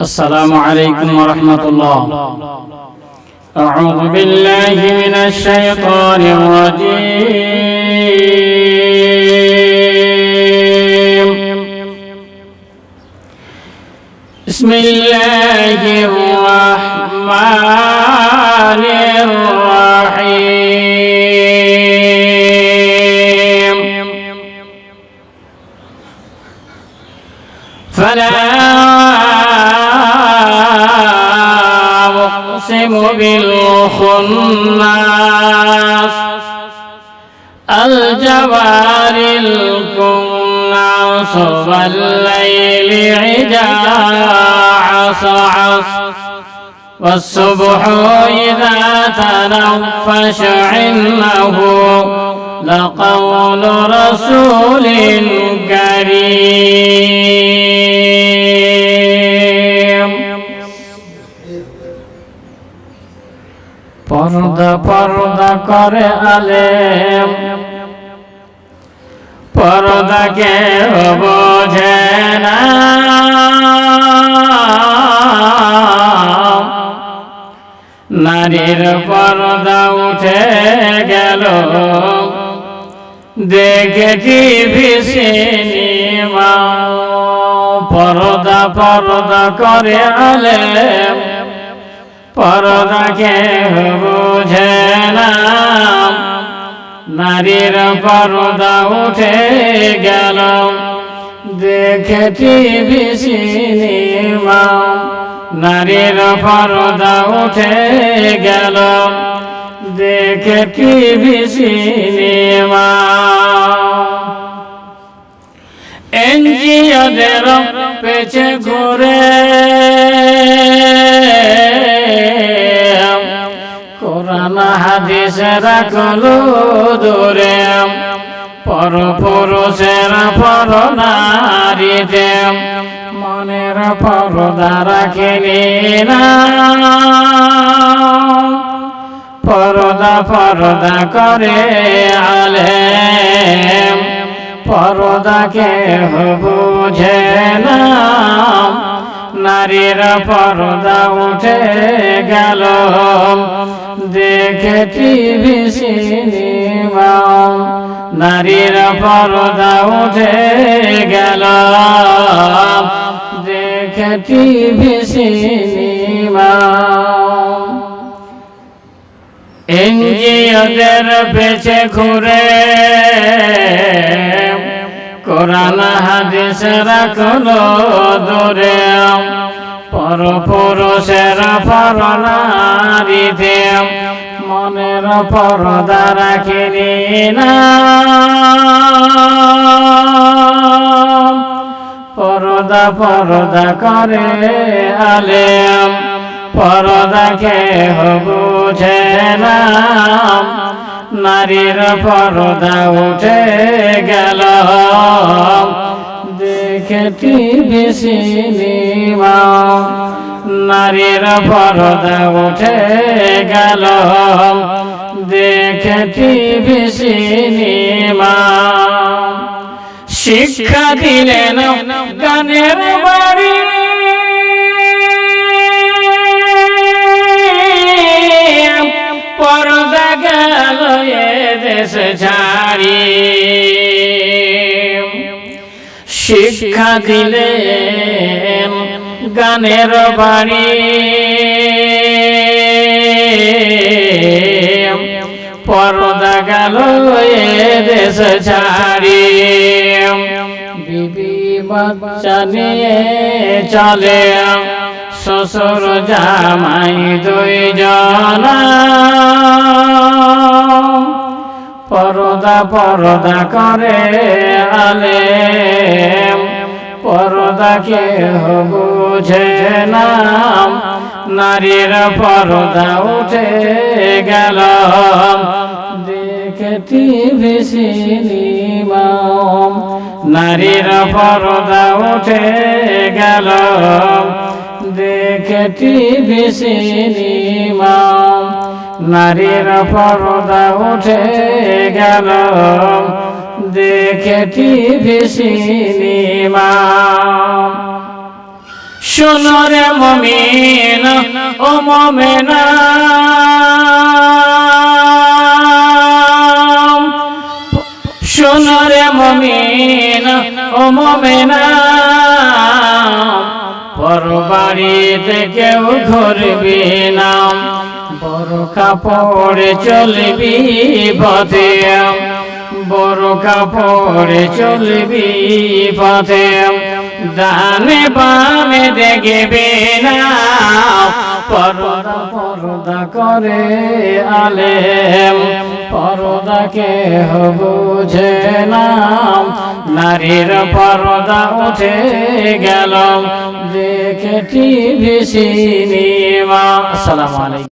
السلام عليكم ورحمة الله. أعوذ بالله من الشيطان الرجيم. بسم الله الرحمن الرحيم. فلا أقسم بالخناس. الجوار الكناس والليل عدا عصعص. والصبح إذا تنفش عنه لقول رسول كريم. পর্দা পর্দা করে আলেম পর্দাকে বোঝে না। নারীর পর্দা উঠে গেল। দেখেছি ভিসিনিমা পর্দা পর্দা করে আলেম পরদাকে বুঝে না নারীর পরদা উঠে গেল। দেখেছি সিনেমা নারীর পরদা উঠে গেল। দেখে দেখেছি সিনেমা এনজিওদের পেছে ঘুরে হাদিস রাখল দূরে, পর পুরুষের পর নারীতে মনের পরদা রাখেনি না। পরদা পরদা করে আলেম। পরদাকে বুঝে না। নারীর পরদা উঠে গেল। দেখেছি সিনেমা, নারীর পরদা উঠে গেল। দেখেছি সিনেমা। এনজিওদের পেছে ঘুরে কোরআন, হাদিস রাখল দূরে। পর পুরুষের পর নারীতে মনের পরদা রাখিনি না। পরদা পরদা করে আলে আলেম পরদাকে বুঝে না। নারীর পরদা উঠে গেল। দেখেছি সিনেমা নারীর পরদা উঠে গেল। দেখেছি সিনেমা। শিক্ষা দিলেন গানের বাড়ি। পরদা গেল দেশ ছাড়ি। শিক্ষা দিলেন গানের বাড়ি পরদা গেল দেশ ছাড়ি। বিবি বাচ্চা নিয়ে চলে। শ্বশুর জামাই দুই জনা পরদা পরদা করে আলে পরদাকে বুঝে না। নারীর পরদা উঠে গেল। দেখেছি সিনেমা। নারীর পরদা উঠে গেল। দেখেছি সিনেমা। নারীর পরদা উঠে গেল। দেখে টিভি সিনেমা সোনরে মমিন, ও মমেনা। সোনরে মমিন, ও মমেনা। পরবাড়িতে কেউ ঘুরবি না। বড় কাপড়ে চলবি পথে বড় কাপড়ে চলবি পথে। ডানে বামে দেখবে না। পরদা পরদা করে আলেম। পরদাকে বুঝে নাম নারীর পরদা উঠে গেল। দেখে টিভি সিনেমা। আসসালামু আলাইকুম।